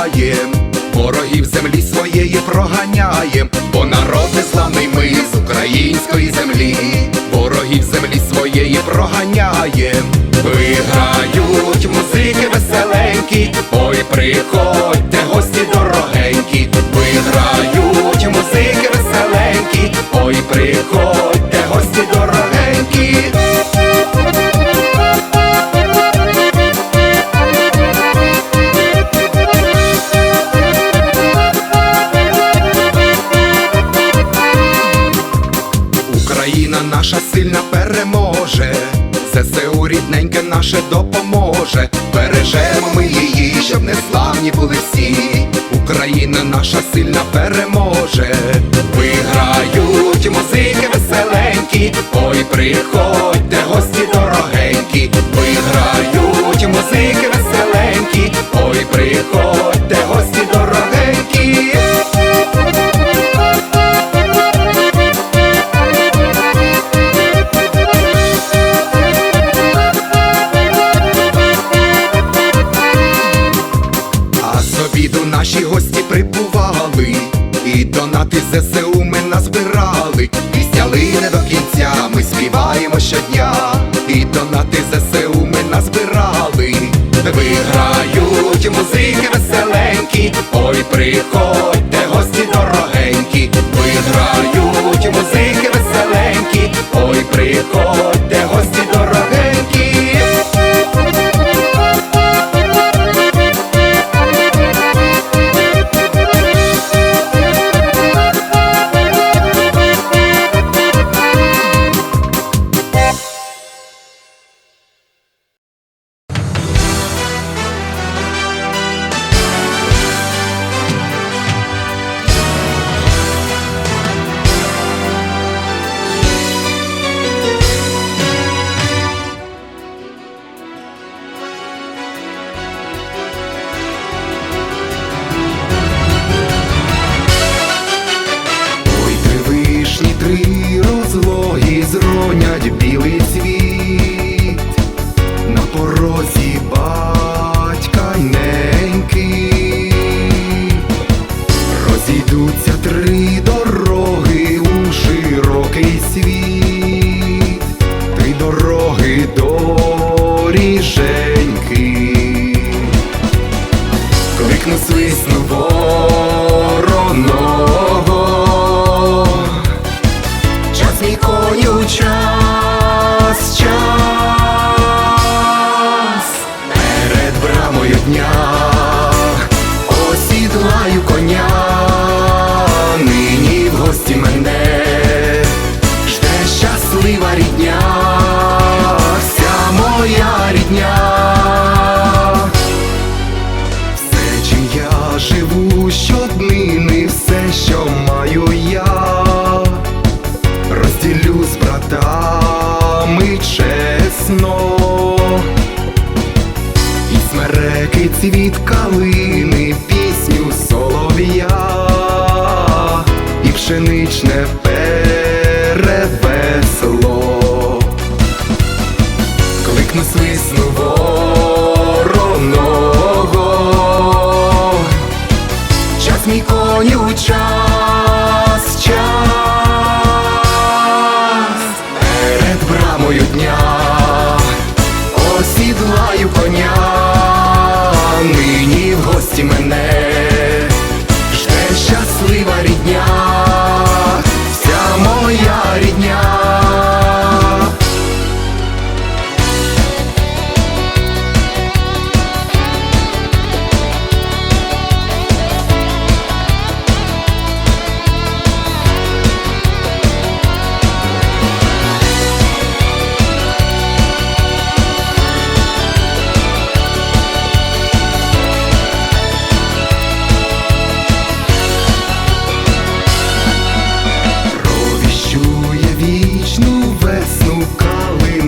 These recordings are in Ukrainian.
вимагаєм, ворогів землі своєї проганяєм, бо народ незламний ми з української землі, ворогів землі своєї проганяєм, виграють музики веселенькі, ой, приходьте. країна наша сильна переможе. Виграють музики веселенькі, ой, приходьте, гості дорогенькі, виграють музики веселенькі, ой, приходьте. зло і зронять білий.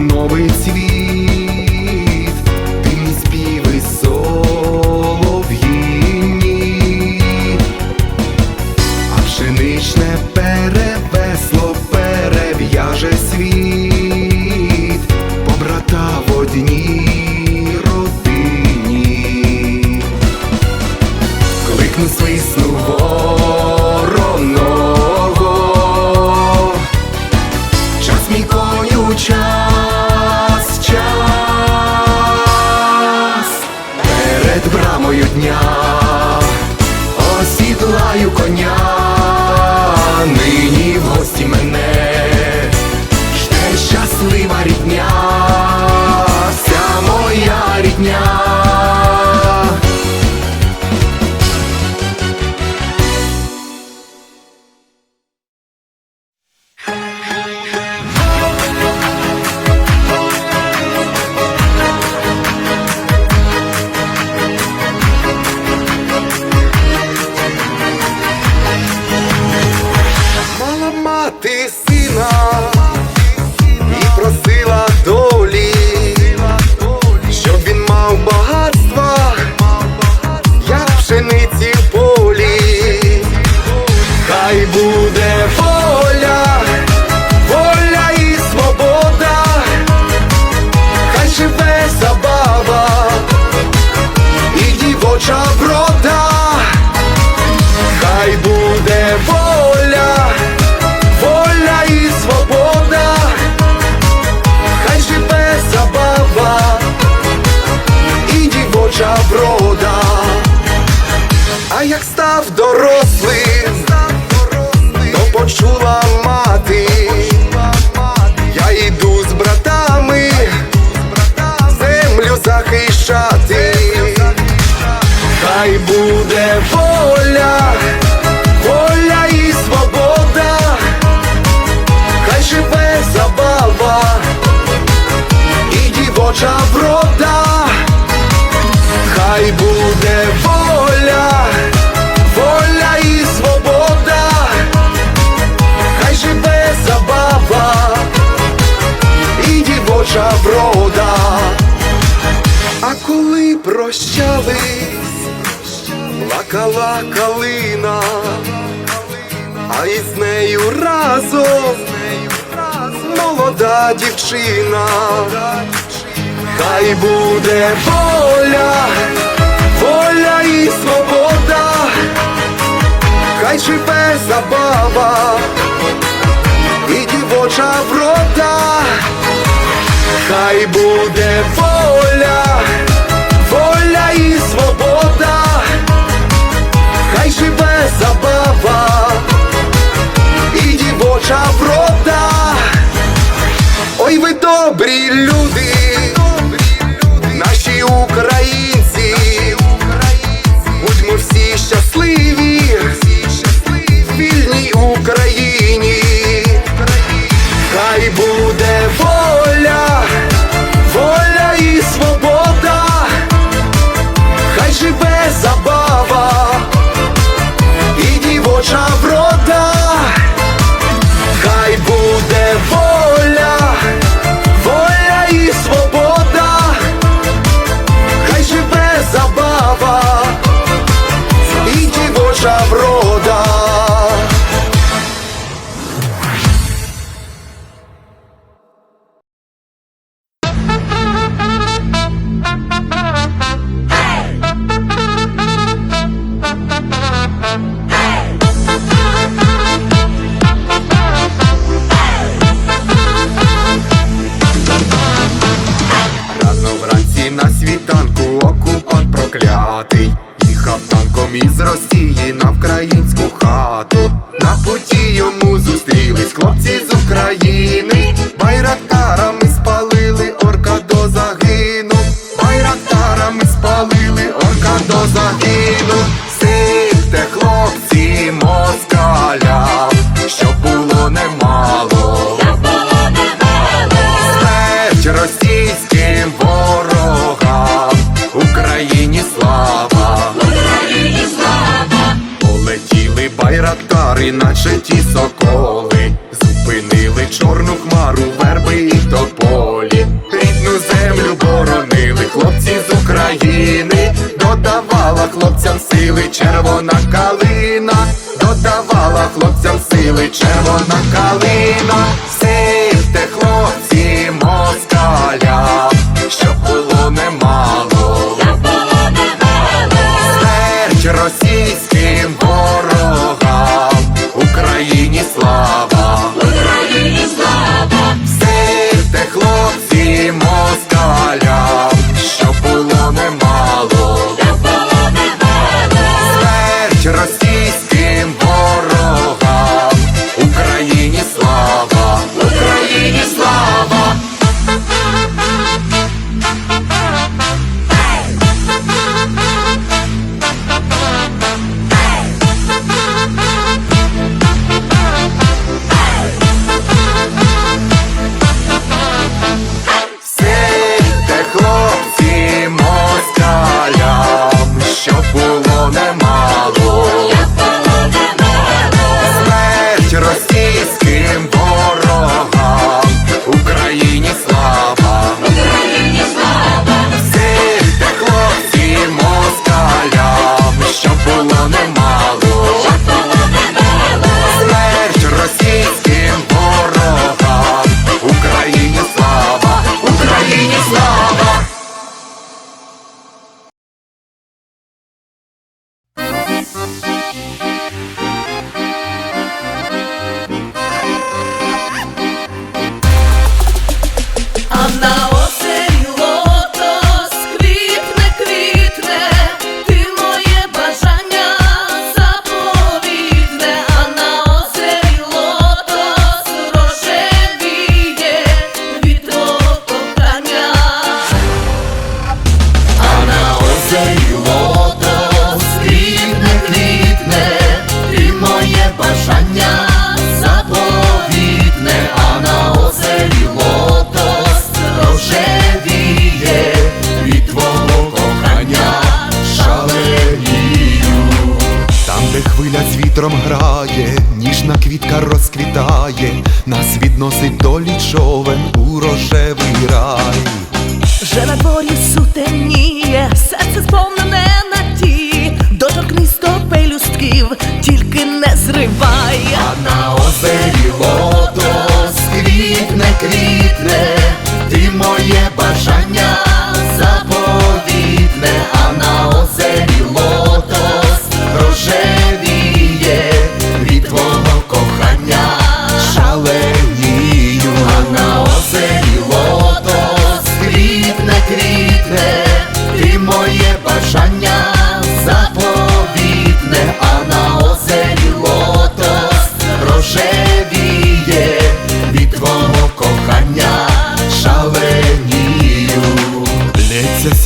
новий світ. хай буде воля, воля і свобода, хай живе забава і дівоча врода. А коли прощались, плакала калина, а із нею разом молода дівчина. Хай буде воля, воля і свобода, хай живе забава і дівоча врода, хай буде воля, воля і свобода. червона калина, сийте хлопці, москаля, щоб було немало, щоб було немало. Смерть російським ворогам Україні слава. є бажання.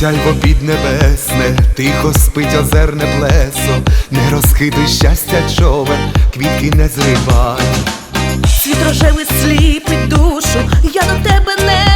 Сяйво піднебесне, тихо спить озерне плесо, не розхитуй щастя, човен, квітки не зривай. Світ рожевий сліпить душу, я до тебе не.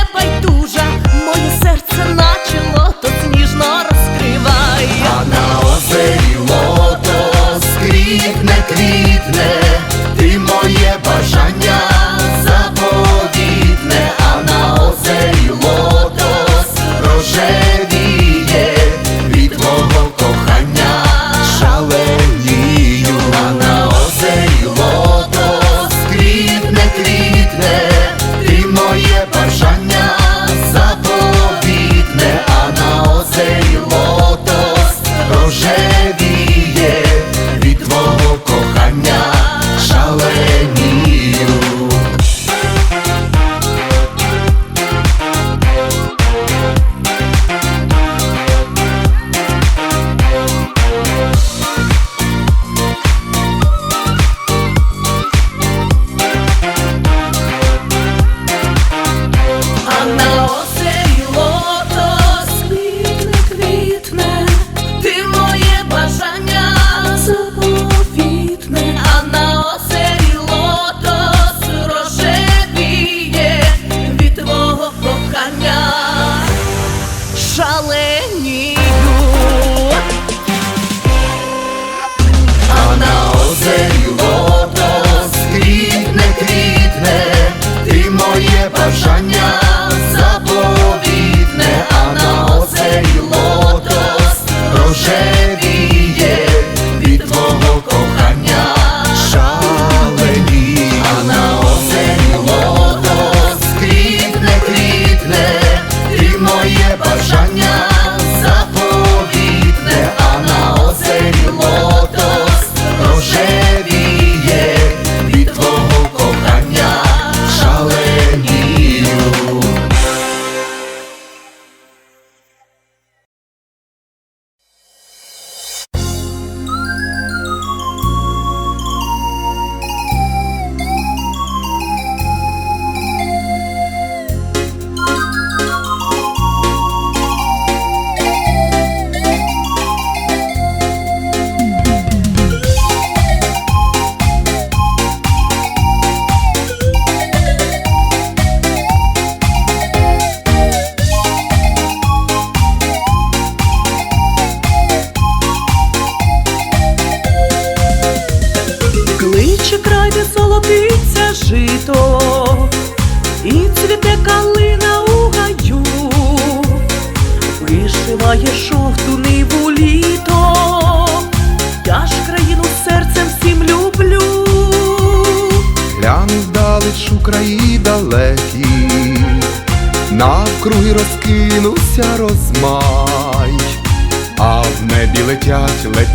Boże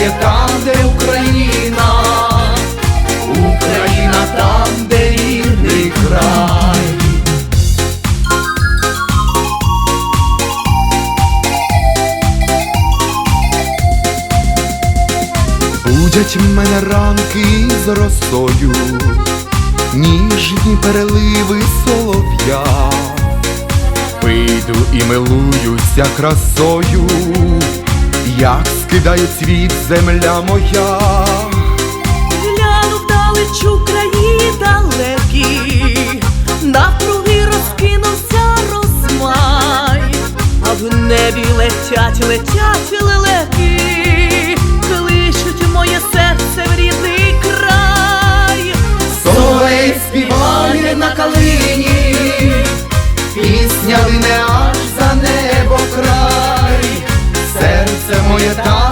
є там, де Україна, Україна там, де рідний край. Будять мене ранки з росою, ніжні переливи солов'я. Вийду і милуюся красою як скидає світ земля моя, глянув далечу краї далекі, напруги розкинувся розмай, а в небі летять, летять лелеки, кличуть моє серце в рідний край, соловей співає на калині, пісня лине аж your dog.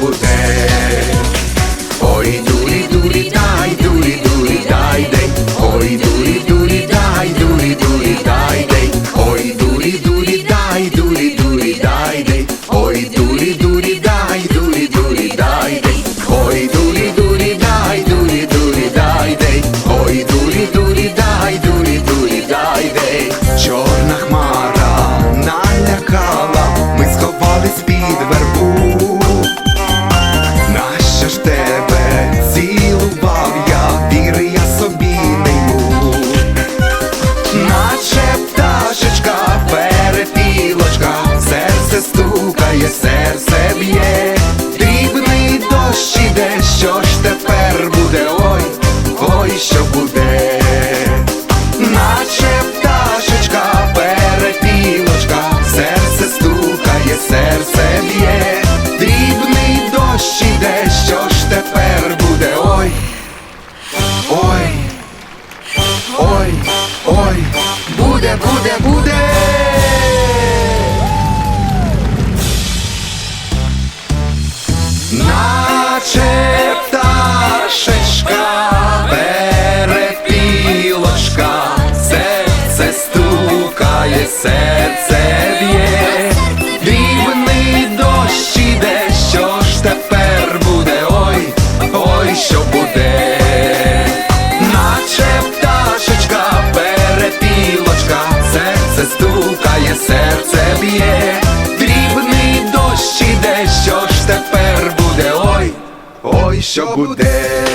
буде. Буде, буде, eu puder